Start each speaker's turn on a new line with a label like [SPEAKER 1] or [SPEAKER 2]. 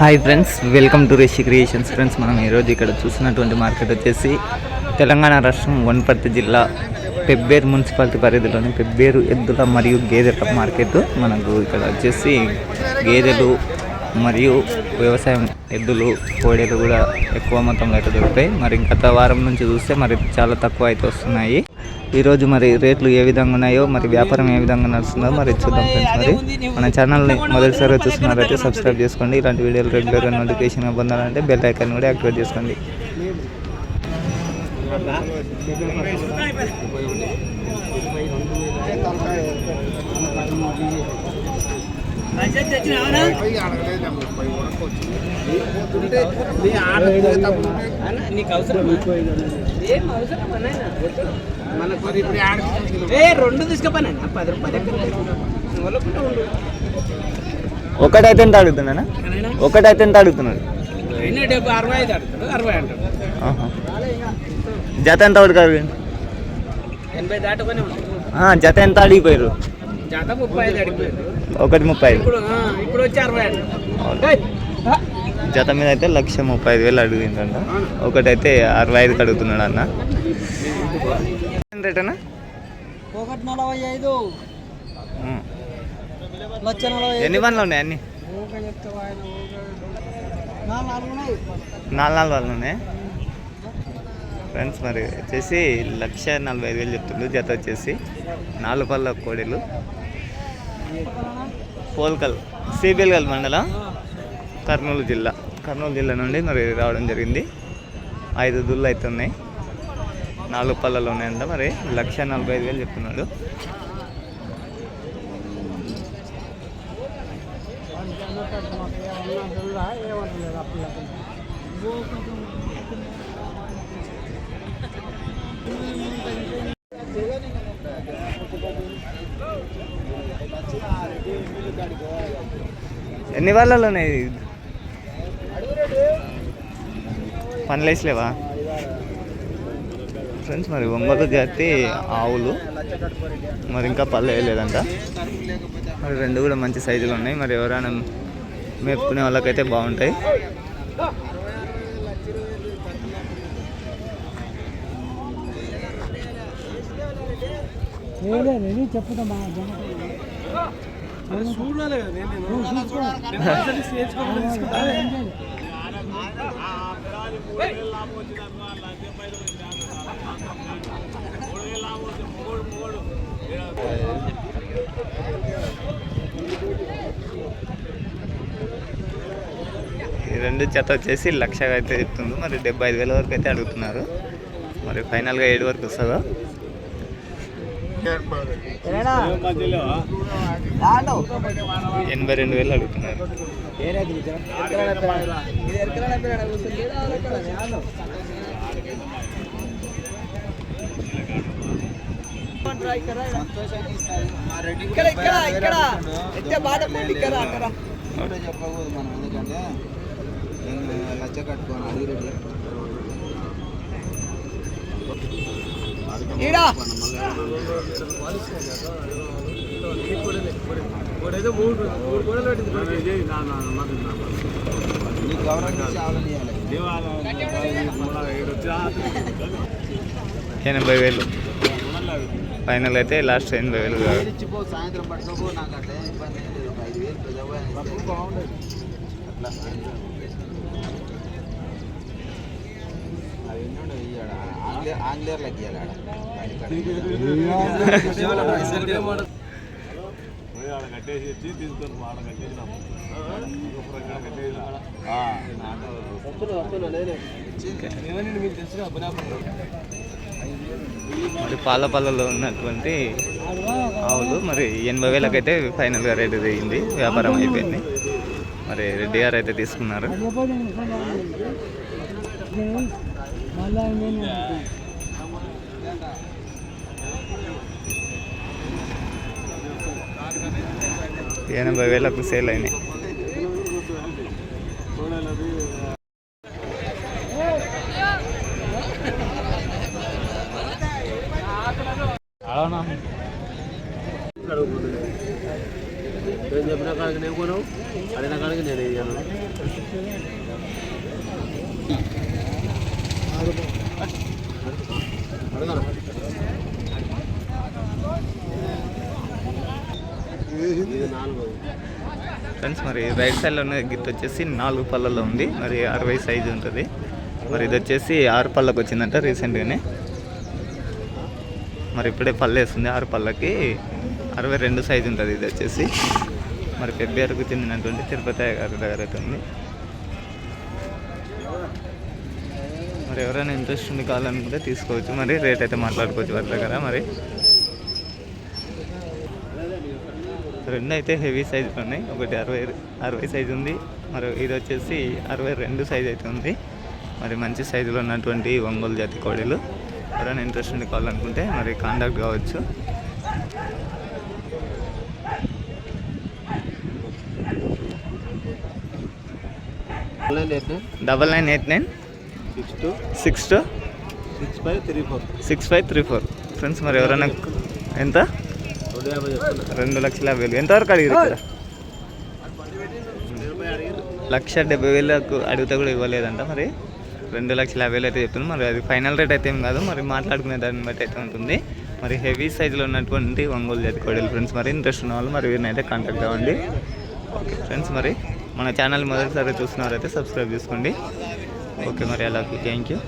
[SPEAKER 1] Hi friends welcome to Rishi creations. Friends మనం ఈరోజు ఇక్కడ చూసినటువంటి మార్కెట్ వచ్చేసి తెలంగాణ రాష్ట్రం వనపర్తి జిల్లా పెబ్బేరు మున్సిపాలిటీ పరిధిలోని పెబ్బేరు ఎద్దుల మరియు గేదెల మార్కెట్. మనకు ఇక్కడ వచ్చేసి గేదెలు మరియు వ్యవసాయం ఎద్దులు కోడేలు కూడా ఎక్కువ మొత్తంలో అయితే దొరుకుతాయి. మరి గత వారం నుంచి చూస్తే మరి చాలా తక్కువ అయితే వస్తున్నాయి. ఈరోజు మరి రేట్లు ఏ విధంగా ఉన్నాయో మరి వ్యాపారం ఏ విధంగా నడుస్తుందో మరి చూద్దాం ఫ్రెండ్స్ మరి. మన ఛానల్ని మొదటిసారి చూస్తున్నారైతే సబ్స్క్రైబ్ చేసుకోండి. ఇలాంటి వీడియోలు రెగ్యులర్గా నోటిఫికేషన్గా పొందాలంటే బెల్ ఐకాన్ కూడా యాక్టివేట్ చేసుకోండి.
[SPEAKER 2] నీకు? ఏ రెండు తీసుకుపోయినా పది రూపాయలు ఉండు.
[SPEAKER 1] ఒకటైతే ఎంత అడుగుతున్నానా
[SPEAKER 2] నాయనా,
[SPEAKER 1] ఒకటైతే ఎంత అడుగుతున్నాడు. జత ఎంత అడుగుతారు జత ఎంత అడిగిపోయారు
[SPEAKER 2] జాత ముప్పై ఐదు అడిగిపోయారు
[SPEAKER 1] ఒకటి ముప్పై ఐదు. జత మీద అయితే లక్ష ముప్పై ఐదు వేలు అడిగిందంట ఒకటైతే అరవై ఐదుకి అడుగుతున్నాడు అన్న. రేట్ అన్న?
[SPEAKER 2] ఒకటి నలభై ఐదు.
[SPEAKER 1] ఎన్ని వన్లు ఉన్నాయి అన్ని?
[SPEAKER 2] నాలుగు నాలుగు
[SPEAKER 1] వాళ్ళు ఉన్నాయి. ఫ్రెండ్స్ మరి వచ్చేసి లక్ష నలభై ఐదు వేలు చెప్తుండ్రు. జత వచ్చేసి నాలుగు పళ్ళ కోడెలు. పోల్కల్ సిబిఎల్గల్ మండలం కర్నూలు జిల్లా. కర్నూలు జిల్లా నుండి మరి రావడం జరిగింది. ఐదు దుళ్ళు అవుతున్నాయి నాలుగు పళ్ళలో ఉన్నాయంట మరి. లక్ష నలభై ఐదు వేలు చెప్తున్నాడు. ఎన్ని వాళ్ళలో ఉన్నాయి పనులు వేసలేవా ఫ్రెండ్స్ మరి బొమ్మలు జాతి ఆవులు. మరి ఇంకా పళ్ళు వేయలేదంట. మరి రెండు కూడా మంచి సైజులు ఉన్నాయి. మరి ఎవరైనా మేపుకునే వాళ్ళకైతే బాగుంటాయి.
[SPEAKER 2] చెప్పుదమ్మా
[SPEAKER 1] రెండు జత వచ్చేసి లక్ష అయితే చెప్తుంది. మరి డెబ్బై ఐదు వేల వరకు అయితే అడుగుతున్నారు. మరి ఫైనల్గా ఏడు వరకు వస్తుందో? ఎనభై రెండు వేలు అడుగుతున్నారు
[SPEAKER 2] ఇక్కడ ఇక్కడ ఇక్కడ ఎత్తే బాధ పోటీ ఇక్కడ అక్కడ
[SPEAKER 3] చెప్పకూడదు మనం ఎందుకంటే నేను లచ్చ కట్టుకోను అడిగిరెడ్డి
[SPEAKER 2] ఈడా.
[SPEAKER 1] ఎనభై వేలు ఫైనల్ అయితే లాస్ట్ ఎనభై వేలు
[SPEAKER 3] సాయంత్రం పట్టుకోపో నాకు అట్లా ఏం ఇబ్బంది ఏం లేదు ఒక ఐదు వేలు పెద్దగా బాగుండదు అట్లా అవి ఎన్ని ఉండవు
[SPEAKER 1] మరి పాల పళ్ళలో ఉన్నటువంటి ఆవులు మరి ఎనభై వేలకైతే ఫైనల్గా రేటు దిగింది వ్యాపారం అయిపోయింది. మరి రెడ్డి గారు అయితే తీసుకున్నారు. ఎనభై వేలకు సేల్ అయినాయి
[SPEAKER 4] నేను చెప్పిన కాడికి నేను కొనవు అడిగిన కాడికి నేను ఇయ్యను
[SPEAKER 1] ఫ్రెండ్స్ మరి రైట్ సైడ్లో ఉన్న గిఫ్ట్ వచ్చేసి నాలుగు పళ్ళలో ఉంది. మరి అరవై సైజు ఉంటుంది. మరి ఇది వచ్చేసి ఆరు పళ్ళకి వచ్చిందంట రీసెంట్గానే మరి ఇప్పుడే పళ్ళు వేస్తుంది ఆరు పళ్ళకి. అరవై రెండు సైజు ఉంటుంది ఇది వచ్చేసి. మరి పెబ్బేరుకు చెందినటువంటి తిరుపతి గారి దగ్గర అయితే ఉంది. మరి ఎవరైనా ఇంట్రెస్ట్ ఉంది కావాలనుకుంటే తీసుకోవచ్చు. మరి రేట్ అయితే మాట్లాడుకోవచ్చు వారి దగ్గర మరి. రెండు అయితే హెవీ సైజు ఉన్నాయి. ఒకటి అరవై అరవై సైజు ఉంది. మరి ఇది వచ్చేసి అరవై రెండు సైజు అయితే ఉంది. మరి మంచి సైజులో ఉన్నటువంటి ఒంగోలు జాతి కోడీలు. ఎవరైనా ఇంట్రెస్ట్ ఉండి కావాలనుకుంటే మరి కాంటాక్ట్ కావచ్చు. Double nine eight nine
[SPEAKER 3] six two
[SPEAKER 1] six two?
[SPEAKER 3] Six five three four.
[SPEAKER 1] Six five three four. Friends మరి ఎవరైనా ఎంత? రెండు లక్షల యాభై వేలు. ఎంతవరకు అడిగారు ఇక్కడ? లక్ష డెబ్బై వేలకు అడిగితే కూడా ఇవ్వలేదంట మరి. రెండు లక్షల యాభై వేలు అయితే చెప్తుంది. మరి అది ఫైనల్ రేట్ అయితే ఏం కాదు. మరి మాట్లాడుకునే దాన్ని బట్టి అయితే ఉంటుంది. మరి హెవీ సైజులో ఉన్నటువంటి ఒంగోలు జాతి కోడలు ఫ్రెండ్స్ మరి ఇంట్రెస్ట్ ఉన్న వాళ్ళు మరి వీరిని అయితే కాంటాక్ట్ అవ్వండి. ఓకే ఫ్రెండ్స్ మరి మన ఛానల్ మొదటిసారి చూస్తున్నవారైతే సబ్స్క్రైబ్ చేసుకోండి. ఓకే మరి అలాగే థ్యాంక్ యూ